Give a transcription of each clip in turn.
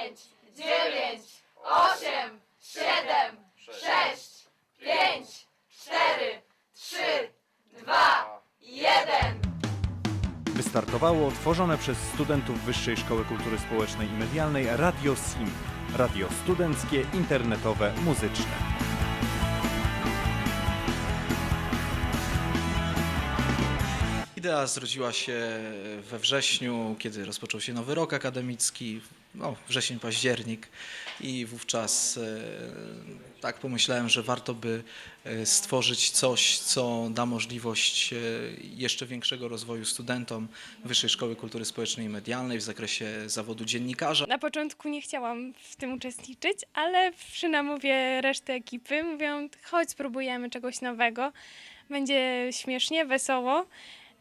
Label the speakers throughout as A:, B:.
A: dziesięć, dziewięć, osiem, siedem, sześć, pięć, cztery, trzy, dwa, jeden. Wystartowało tworzone przez studentów Wyższej Szkoły Kultury Społecznej i Medialnej Radio SIM. Radio studenckie, internetowe, muzyczne.
B: Idea zrodziła się we wrześniu, kiedy rozpoczął się nowy rok akademicki no, wrzesień, październik i wówczas e, tak pomyślałem, że warto by e, stworzyć coś, co da możliwość e, jeszcze większego rozwoju studentom Wyższej Szkoły Kultury Społecznej i Medialnej w zakresie zawodu dziennikarza.
C: Na początku nie chciałam w tym uczestniczyć, ale przy namówię reszty ekipy mówią, chodź spróbujemy czegoś nowego. Będzie śmiesznie, wesoło,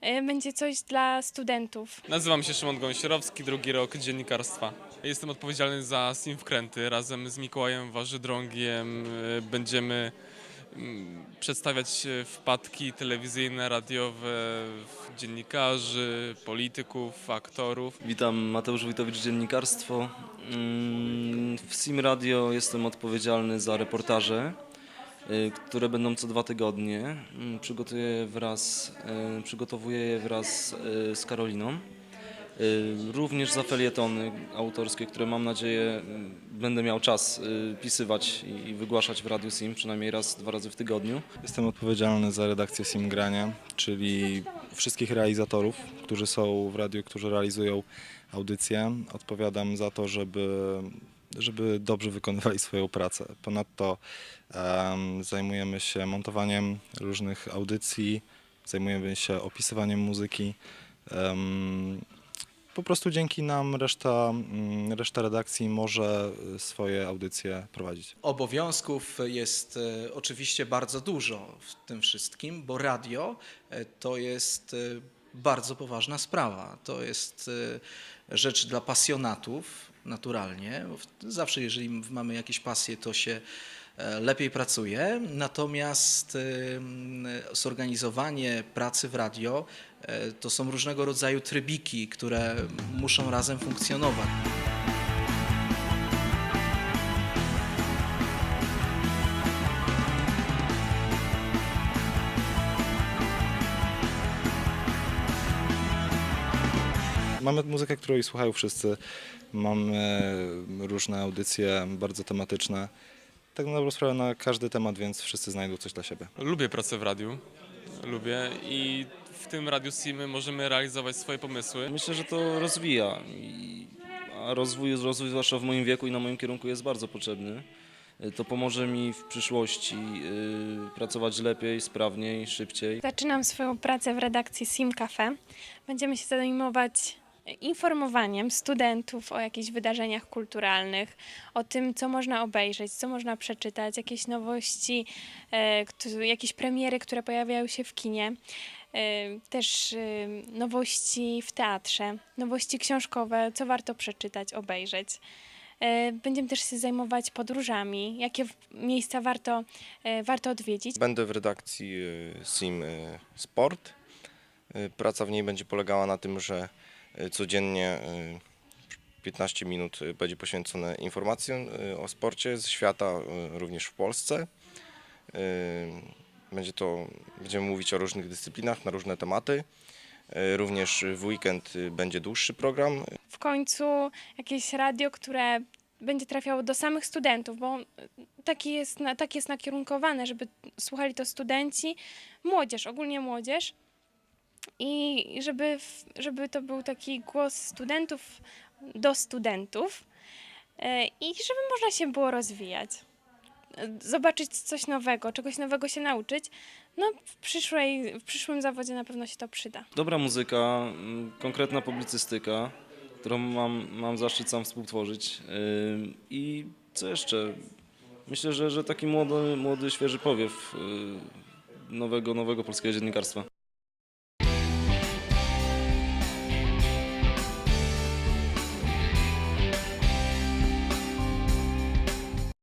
C: będzie coś dla studentów.
D: Nazywam się Szymon Gąsierowski, drugi rok dziennikarstwa. Jestem odpowiedzialny za Sim Wkręty. Razem z Mikołajem Warzydrągiem y, będziemy mm, przedstawiać wpadki telewizyjne, radiowe dziennikarzy, polityków, aktorów.
E: Witam, Mateusz Wójtowicz, dziennikarstwo. Mm, W Sim Radio jestem odpowiedzialny za reportaże, które będą co dwa tygodnie. Mm, Przygotuję wraz, y, przygotowuję je wraz y, z Karoliną. Y, Również za felietony autorskie, które mam nadzieję będę miał czas y, pisywać i- wygłaszać w Radiu Sim, przynajmniej raz, dwa razy w tygodniu.
F: Jestem odpowiedzialny za redakcję Simgrania, czyli wszystkich realizatorów, którzy są w radiu, którzy realizują audycje. Odpowiadam za to, żeby, żeby dobrze wykonywali swoją pracę. Ponadto em, zajmujemy się montowaniem różnych audycji, zajmujemy się opisywaniem muzyki. Em, po prostu dzięki nam reszta, mm, reszta redakcji może y, swoje audycje prowadzić.
B: Obowiązków jest e, oczywiście bardzo dużo w tym wszystkim, bo radio e, to jest e, bardzo poważna sprawa. To jest rzecz dla pasjonatów, naturalnie. Zawsze, jeżeli mamy jakieś pasje, to się e, lepiej pracuje. Natomiast zorganizowanie pracy w radio e, to są różnego rodzaju trybiki, które muszą razem funkcjonować.
F: Mamy muzykę, której słuchają wszyscy. Mamy różne audycje bardzo tematyczne. Tak na dobrą sprawę na każdy temat, więc wszyscy znajdą coś dla siebie.
D: Lubię pracę w radiu, lubię i w tym Radiu Simy możemy realizować swoje pomysły.
E: Myślę, że to rozwija. I, a rozwój, rozwój, zwłaszcza w moim wieku i na moim kierunku, jest bardzo potrzebny. Y, To pomoże mi w przyszłości y, pracować lepiej, sprawniej, szybciej.
C: Zaczynam swoją pracę w redakcji Sim Cafe. Będziemy się zajmować informowaniem studentów o jakichś wydarzeniach kulturalnych, o tym, co można obejrzeć, co można przeczytać, jakieś nowości, e, jakieś premiery, które pojawiają się w kinie. E, Też e, nowości w teatrze, nowości książkowe, co warto przeczytać, obejrzeć. Będziemy też się zajmować podróżami, jakie miejsca warto, warto odwiedzić.
G: Będę w redakcji Sim Sport. Praca w niej będzie polegała na tym, że codziennie y, 15 minut y, będzie poświęcone informacjom o sporcie z świata, również w Polsce. Będzie to, będziemy mówić o różnych dyscyplinach, na różne tematy. Również w weekend będzie dłuższy program.
C: w końcu jakieś radio, które będzie trafiało do samych studentów, bo taki jest, tak jest nakierunkowane, żeby słuchali to studenci, młodzież, ogólnie młodzież. I żeby, żeby to był taki głos studentów do studentów e, i żeby można się było rozwijać. Zobaczyć coś nowego, czegoś nowego się nauczyć. No, w, przyszłej, w przyszłym zawodzie na pewno się to przyda.
E: Dobra muzyka, mm, konkretna publicystyka, którą mam, mam zaszczyt sam współtworzyć. Y, I co jeszcze? Myślę, że, że taki młody, młody świeży powiew y, nowego, nowego polskiego dziennikarstwa.